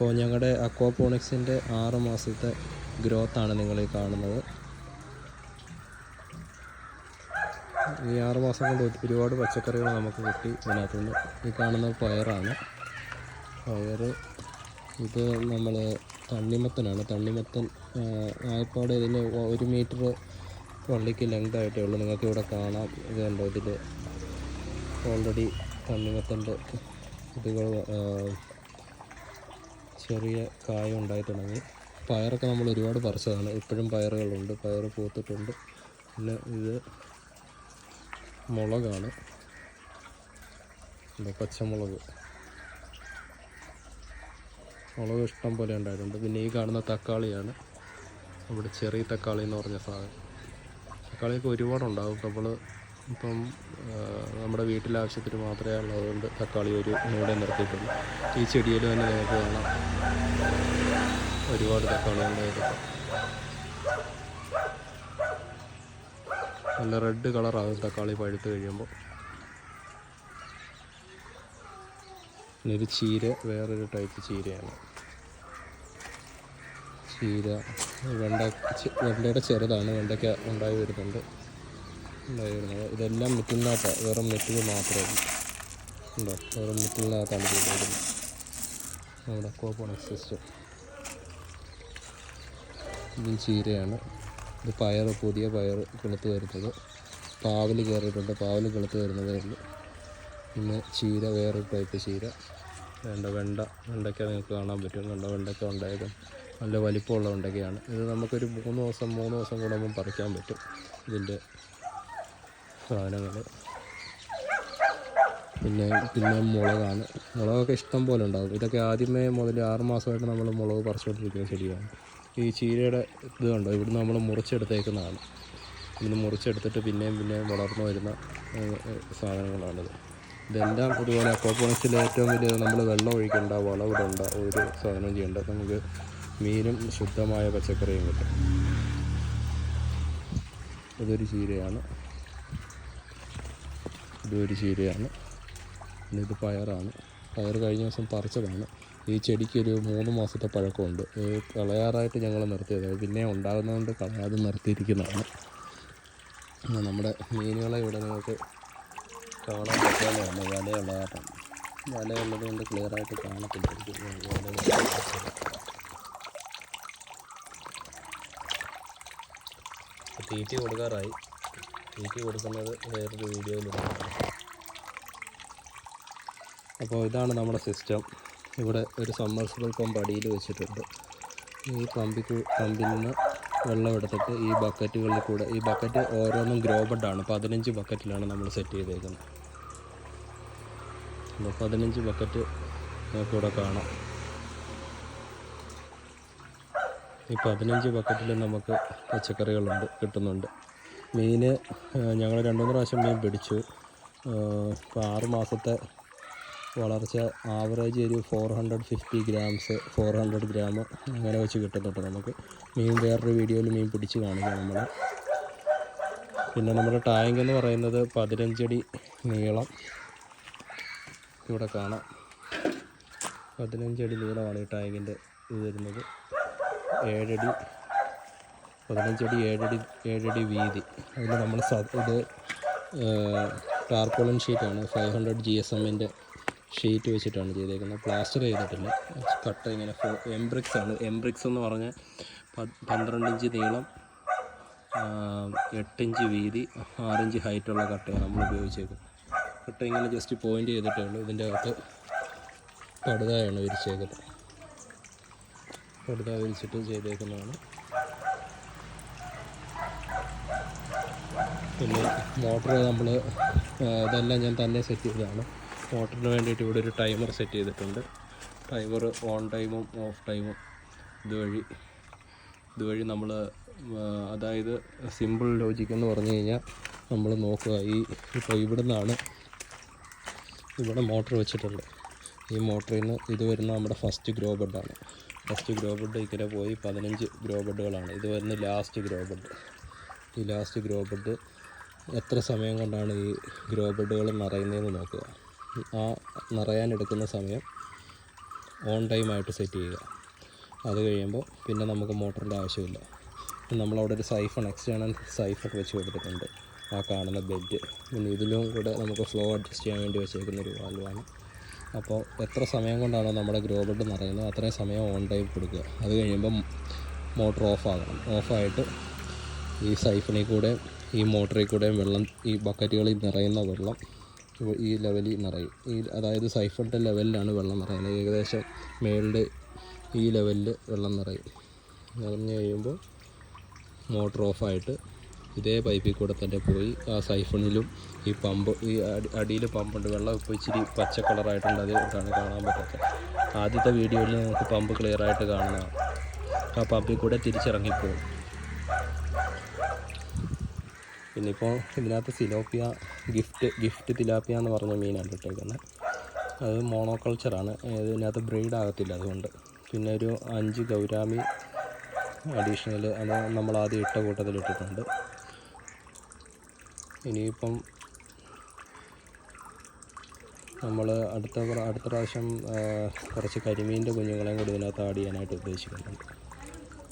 അപ്പോൾ ഞങ്ങളുടെ അക്വാപോണിക്സിന്റെ ആറ് മാസത്തെ ഗ്രോത്താണ് നിങ്ങൾ ഈ കാണുന്നത്. ഈ ആറ് മാസം കൊണ്ട് ഒരു- ഒരുപാട് പച്ചക്കറികൾ നമുക്ക് കിട്ടി ഇതിനകത്തുനിന്ന്. ഈ കാണുന്ന പയറാണ്. പയർ ഇത് നമ്മൾ തണ്ണിമത്തനാണ്. തണ്ണിമത്തൻ ആയപ്പാട് ഇതിന് ഒരു മീറ്റർ വള്ളിക്ക് ലെങ്ത് ആയിട്ടേ ഉള്ളൂ. നിങ്ങൾക്ക് ഇവിടെ കാണാം. ഇത് കണ്ടോ? ഇതിൽ ഓൾറെഡി തണ്ണിമത്തന്റെ ഇതുകൾ ചെറിയ കായ തുടങ്ങി പയറൊക്കെ നമ്മൾ ഒരുപാട് പറിച്ചതാണ്. ഇപ്പോഴും പയറുകളുണ്ട്. പയർ പൂത്തിട്ടുണ്ട്. പിന്നെ ഇത് മുളകാണ്. പച്ചമുളക്. മുളക് ഇഷ്ടം പോലെ ഉണ്ടായിട്ടുണ്ട്. പിന്നെ ഈ കാണുന്ന തക്കാളിയാണ്. നമ്മുടെ ചെറിയ തക്കാളി എന്ന് പറഞ്ഞ സാധനം. തക്കാളിയൊക്കെ ഒരുപാടുണ്ടാകും നമ്മൾ ഇപ്പം നമ്മുടെ വീട്ടിലെ ആവശ്യത്തിന് മാത്രമേ ഉള്ളതുകൊണ്ട് തക്കാളി ഒരു മൂടെ നിർത്തിയിട്ടുള്ളൂ. ഈ ചെടിയിൽ തന്നെ നിങ്ങൾക്ക് കാണാം. ഒരുപാട് തക്കാളി ഉണ്ടായിരുന്നു നല്ല റെഡ് കളറാകും തക്കാളി പഴുത്ത് കഴിയുമ്പോൾ. ഒരു ചീര വേറൊരു ടൈപ്പ് ചീരയാണ്. ചീര വെണ്ട വെണ്ടയുടെ ചെറുതാണ് വെണ്ടയ്ക്ക ഉണ്ടായി വരുന്നുണ്ട്. ഉണ്ടായി വരുന്നത്. ഇതെല്ലാം മിറ്റിലിനകത്താണ് വെറും മിറ്റിൽ മാത്രമേ ഉണ്ടോ? വെറും മിറ്റിലിനകത്താണ് ചെയ്തിരിക്കുന്നത് നമ്മുടെ കോപ്പോണക്സ് സിസ്റ്റം ഇതും ചീരയാണ്. ഇത് പയർ പുതിയ പയർ കിളുത്ത് വരുന്നത്. പാവൽ കയറിയിട്ടുണ്ട്. പാവൽ കിളുത്ത് വരുന്നതേ ഉള്ളൂ. പിന്നെ ചീര വേറൊരു ടൈപ്പ് ചീര. വേണ്ട വെണ്ട. വെണ്ടയ്ക്ക നിങ്ങൾക്ക് കാണാൻ പറ്റും. വെണ്ട വെണ്ടയ്ക്ക ഉണ്ടായതും നല്ല വലിപ്പമുള്ള വെണ്ടയ്ക്കയാണ്. ഇത് നമുക്കൊരു മൂന്ന് ദിവസം മൂന്ന് ദിവസം കൂടുമ്പം പറിക്കാൻ പറ്റും ഇതിന്റെ സാധനങ്ങൾ പിന്നെ പിന്നെ മുളകാണ്. മുളകൊക്കെ ഇഷ്ടം പോലെ ഉണ്ടാകും. ഇതൊക്കെ ആദ്യമേ മുതൽ ആറ് മാസമായിട്ട് നമ്മൾ മുളക് പറിച്ചുകൊണ്ടിരിക്കുന്ന ചെടിയാണ്. ഈ ചീരയുടെ ഇത് കണ്ടോ? ഇവിടുന്ന് നമ്മൾ മുറിച്ചെടുത്തേക്കുന്നതാണ്. ഇവിടുന്ന് മുറിച്ചെടുത്തിട്ട് പിന്നെയും പിന്നെയും വളർന്നു വരുന്ന സാധനങ്ങളാണിത്. ഇതെല്ലാം ഇതുപോലെ അക്വാപോണിക്സിൽ ഏറ്റവും വലിയ നമ്മൾ വെള്ളം ഒഴിക്കേണ്ട വളമിടേണ്ട ഒരു സാധനം ചെയ്യേണ്ട. നമുക്ക് മീനും ശുദ്ധമായ പച്ചക്കറിയും കിട്ടും. ഇതൊരു ചീരയാണ്. ഇതൊരു ചീരയാണ്. ഇത് പയറാണ്. പയർ കഴിഞ്ഞ ദിവസം പറിച്ചതാണ്. ഈ ചെടിക്ക് ഒരു മൂന്ന് മാസത്തെ പഴക്കമുണ്ട്. ഈ കളയാറായിട്ട് ഞങ്ങൾ നിർത്തിയത്. പിന്നെ ഉണ്ടാകുന്നതുകൊണ്ട് കളയാതെ നിർത്തിയിരിക്കുന്നതാണ്. നമ്മുടെ മീനുകളെ ഇവിടെ നിങ്ങൾക്ക് കാണാൻ പറ്റുന്നതാണ് വലയുള്ള കാരണം. വലയുള്ളത് കൊണ്ട് ക്ലിയറായിട്ട് കാണത്തില്ല. തീറ്റി കൊടുക്കാറായി. തീറ്റി കൊടുക്കുന്നത് വേറൊരു വീഡിയോയിലുണ്ട്. അപ്പോൾ ഇതാണ് നമ്മുടെ സിസ്റ്റം ഇവിടെ ഒരു സമ്മർസിബിൾ പമ്പ് അടിയിൽ വെച്ചിട്ടുണ്ട്. ഈ പമ്പിൽ പമ്പിൽ നിന്ന് വെള്ളം എടുത്തിട്ട് ഈ ബക്കറ്റുകളിൽ കൂടെ ഈ ബക്കറ്റ് ഓരോന്നും ഗ്രോ ആണ് പതിനഞ്ച് ബക്കറ്റിലാണ് നമ്മൾ സെറ്റ് ചെയ്തേക്കുന്നത്. പതിനഞ്ച് ബക്കറ്റ് നമുക്കിവിടെ കാണാം. ഈ പതിനഞ്ച് ബക്കറ്റിൽ നമുക്ക് പച്ചക്കറികളുണ്ട് കിട്ടുന്നുണ്ട്. മീൻ ഞങ്ങൾ രണ്ട് മൂന്ന് പ്രാവശ്യം മീൻ പിടിച്ചു. ഇപ്പോൾ ആറ് മാസത്തെ വളർച്ച ആവറേജ് ഒരു four hundred fifty grams four hundred gram അങ്ങനെ വെച്ച് കിട്ടുന്നുണ്ട് നമുക്ക്. മീൻ വേറൊരു വീഡിയോയിൽ മീൻ പിടിച്ച് കാണിക്കാം നമ്മൾ പിന്നെ നമ്മുടെ ടാങ്ക് എന്ന് പറയുന്നത് പതിനഞ്ചടി നീളം. ഇവിടെ കാണാം. പതിനഞ്ചടി നീളമാണ് ഈ ടാങ്കിന്റെ ഇത് വരുന്നത്. ഏഴടി പതിനഞ്ചടി ഏഴടി ഏഴടി വീതി. അതിൽ നമ്മൾ ഇത് ടാർപോളിൻ ഷീറ്റാണ് ഫൈവ് ഹൺഡ്രഡ് ജി എസ് എമ്മിന്റെ ഷീറ്റ് വെച്ചിട്ടാണ് ചെയ്തേക്കുന്നത്. പ്ലാസ്റ്റർ ചെയ്തിട്ടില്ല. കട്ട ഇങ്ങനെ എംബ്രിക്സ് ആണ്. എംബ്രിക്സ് എന്ന് പറഞ്ഞാൽ പ- പന്ത്രണ്ട് ഇഞ്ച് നീളം എട്ടിഞ്ച് വീതി ആറിഞ്ച് ഹൈറ്റുള്ള കട്ടയാണ് നമ്മൾ ഉപയോഗിച്ചേക്കുന്നത്. കട്ട ഇങ്ങനെ ജസ്റ്റ് പോയിന്റ് ചെയ്തിട്ടേ ഉള്ളൂ. ഇതിന്റെ അകത്ത് പടുതായാണ് വിരിച്ചേക്കുന്നത്. പടുത വിരിച്ചിട്ട് ചെയ്തേക്കുന്നതാണ്. പിന്നെ മോട്ടർ നമ്മൾ ഇതെല്ലാം ഞാൻ തന്നെ സെറ്റ് ചെയ്തതാണ്. മോട്ടറിന് വേണ്ടിയിട്ട് ഇവിടെ ഒരു ടൈമർ സെറ്റ് ചെയ്തിട്ടുണ്ട്. ടൈമർ ഓൺ ടൈമും ഓഫ് ടൈമും ഇതുവഴി ഇതുവഴി നമ്മൾ അതായത് സിമ്പിൾ ലോജിക് എന്ന് പറഞ്ഞു കഴിഞ്ഞാൽ നമ്മൾ നോക്കുക. ഈ ഇപ്പോൾ ഇവിടെ നിന്നാണ് ഇവിടെ മോട്ടർ വെച്ചിട്ടുണ്ട്. ഈ മോട്ടറിൽ നിന്ന് ഇത് വരുന്ന നമ്മുടെ ഫസ്റ്റ് ഗ്രോ ബെഡാണ്. ഫസ്റ്റ് ഗ്രോ ബെഡ് ഇങ്ങനെ പോയി പതിനഞ്ച് ഗ്രോ ബെഡുകളാണ്. ഇത് വരുന്ന ലാസ്റ്റ് ഗ്രോ ബെഡ്. ഈ ലാസ്റ്റ് ഗ്രോ ബെഡ് എത്ര സമയം കൊണ്ടാണ് ഈ ഗ്രോ ബെഡുകൾ നിറയുന്നതെന്ന് നോക്കുക. ആ നിറയാൻ എടുക്കുന്ന സമയം ഓൺ ടൈമായിട്ട് സെറ്റ് ചെയ്യുക. അത് കഴിയുമ്പോൾ പിന്നെ നമുക്ക് മോട്ടറിന്റെ ആവശ്യമില്ല. നമ്മളവിടെ ഒരു സൈഫൺ എക്സ്റ്റേണൽ സൈഫൺ വെച്ച് കൊടുത്തിട്ടുണ്ട്. ആ കാണുന്ന ബെഡ് പിന്നെ ഇതിലും കൂടെ നമുക്ക് ഫ്ലോ അഡ്ജസ്റ്റ് ചെയ്യാൻ വേണ്ടി വെച്ചേക്കുന്ന ഒരു വാൽവാണ് അപ്പോൾ എത്ര സമയം കൊണ്ടാണോ നമ്മുടെ ഗ്രോ ബെഡ് നിറയുന്നത് അത്രയും സമയം ഓൺ ടൈം കൊടുക്കുക. അത് കഴിയുമ്പം മോട്ടർ ഓഫ് ഓഫായിട്ട് ഈ സൈഫണിൽ കൂടെ ഈ മോട്ടറിൽ കൂടെയും വെള്ളം ഈ ബക്കറ്റുകളിൽ നിറയുന്ന വെള്ളം ഈ ലെവലിൽ നിറയും. ഈ അതായത് സൈഫിന്റെ ലെവലിലാണ് വെള്ളം നിറയുന്നത്. ഏകദേശം മേളുടെ ഈ ലെവലിൽ വെള്ളം നിറയും. നിറഞ്ഞു കഴിയുമ്പോൾ മോട്ടർ ഓഫായിട്ട് ഇതേ പൈപ്പിൽ കൂടെ തന്നെ പോയി ആ സൈഫണിലും ഈ പമ്പ് ഈ അടിയിൽ പമ്പുണ്ട് വെള്ളം ഇപ്പോൾ ഇച്ചിരി പച്ച കളറായിട്ടുണ്ട് അതുകൊണ്ടാണ് കാണാൻ പറ്റാത്തത് ആദ്യത്തെ വീഡിയോയിൽ നമുക്ക് പമ്പ് ക്ലിയറായിട്ട് കാണുന്നതാണ്. ആ പമ്പിൽ കൂടെ തിരിച്ചിറങ്ങിപ്പോകും. പിന്നെ ഇപ്പോൾ ഇതിനകത്ത് സിലോപ്പിയ ഗിഫ്റ്റ് ഗിഫ്റ്റ് തിലാപ്പിയ എന്ന് പറഞ്ഞ മീനാണ് ഇട്ടേക്കുന്നത് അത് മോണോകൾച്ചറാണ്. ഇതിനകത്ത് ബ്രീഡ് ആകത്തില്ല അതുകൊണ്ട്. പിന്നെ ഒരു അഞ്ച് ഗൗരാമി അഡീഷണൽ അത് നമ്മൾ ആദ്യം ഇട്ട കൂട്ടത്തിൽ ഇട്ടിട്ടുണ്ട്. ഇനിയിപ്പം നമ്മൾ അടുത്ത അടുത്ത പ്രാവശ്യം കുറച്ച് കരിമീന്റെ കുഞ്ഞുങ്ങളെയും കൂടി ഇതിനകത്ത് ആഡ് ചെയ്യാനായിട്ട് ഉദ്ദേശിക്കുന്നുണ്ട്.